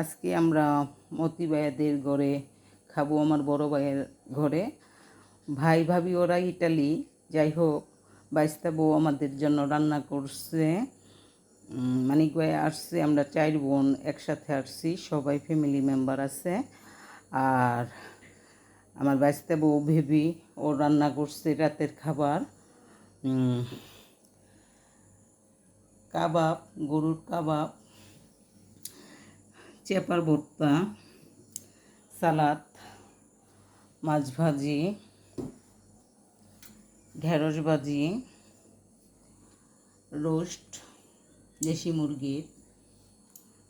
আজকে আমরা মতি ভাইয়াদের ঘরে খাব, আমার বড় ভাইয়ের ঘরে। ভাই ভাবি ওরা ইটালি, যাই হোক বাইস্তা বউ আমাদের জন্য রান্না করছে। মানিক ভাই আসছে, আমরা চার বোন একসাথে আসছি, সবাই ফ্যামিলি মেম্বার আছে। আর আমার বাইস্তা বউ ভেবি, ও রান্না করছে রাতের খাবার। কাবাব, গরুর কাবাব। চেপার ভর্তা সালাদ, মাছ ভাজি, ঢেঁড়স ভাজি, রোস্ট, দেশি মুরগির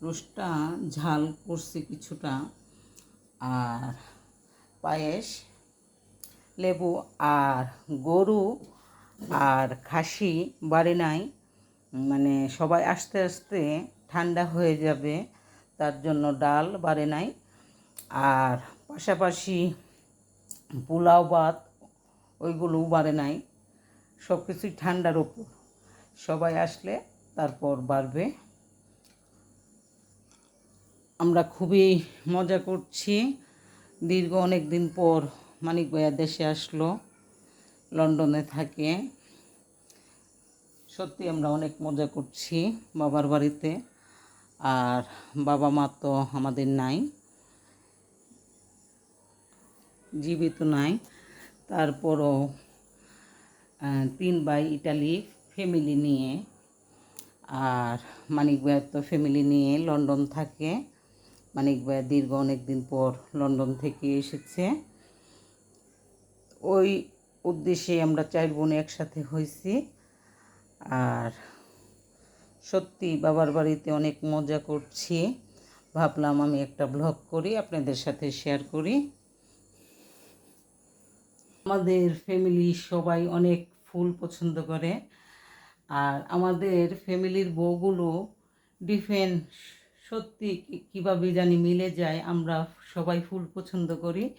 রোস্টটা ঝাল করছে কিছুটা, আর পায়েস, লেবু, আর গরু, আর খাসি, বাড়ি নাই মানে সবাই আস্তে আস্তে ঠান্ডা হয়ে যাবে। তার জন্য ডাল বাড়ে নাই। আর পাশাপাশি পোলাও ভাত ওইগুলোও বাড়ে নাই। সব কিছুই ঠান্ডার ওপর। সবাই আসলে তারপর বাড়বে। আমরা খুবই মজা করছি। দীর্ঘ অনেক দিন পর মানিক ভাইয়া দেশে আসলো, লন্ডনে থাকে। সত্যি আমরা অনেক মজা করছি বাবার বাড়িতে। আর বাবা মা তো আমাদের নাই, জীবিত নাই। তারপরও তিন ভাই ইটালি ফ্যামিলি নিয়ে, আর মানিক ভাইয়ের তো ফ্যামিলি নিয়ে লন্ডন থাকে। মানিক ভাইয়া দীর্ঘ অনেক দিন পর লন্ডন থেকে এসেছে। ওই উদ্দেশ্যে আমরা চার বোন একসাথে হয়েছি। আর সত্যি বাবার বাড়িতে অনেক মজা করছি। ভাবলাম আমি একটা ব্লগ করি, আপনাদের সাথে শেয়ার করি। আমাদের ফ্যামিলি সবাই অনেক ফুল পছন্দ করে। আর আমাদের ফ্যামিলির বউগুলো ডিফেন্ট সত্যি কীভাবে জানি মিলে যায়, আমরা সবাই ফুল পছন্দ করি।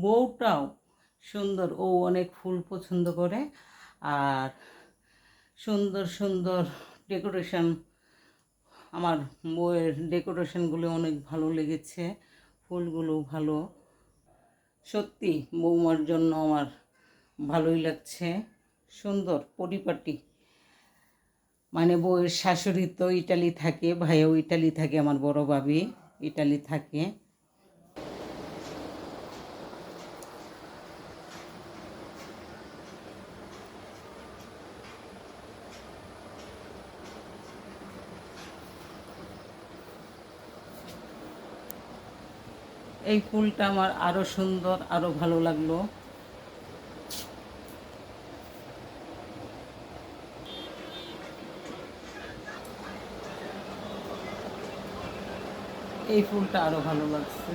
বউটাও সুন্দর, ও অনেক ফুল পছন্দ করে। আর সুন্দর সুন্দর ডেকোরেশন আমার বইয়ের ডেকোরেশনগুলো অনেক ভালো লেগেছে ফুলগুলো ভালো। সত্যি বৌমার জন্য আমার ভালোই লাগছে। সুন্দর পরিপাটি। মানে বউয়ের শাশুড়ি তো ইটালি থাকে, ভাইও ইটালি থাকে, আমার বড় ভাবি ইটালি থাকে। এই ফুলটা আমার আরও সুন্দর আরও ভালো লাগল। এই ফুলটা আরও ভালো লাগছে।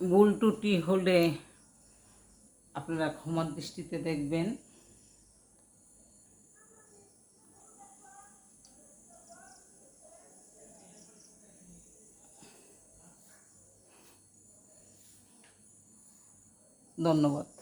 ভুল টুটি হলে আপনারা ক্ষমার দৃষ্টিতে দেখবেন। ধন্যবাদ।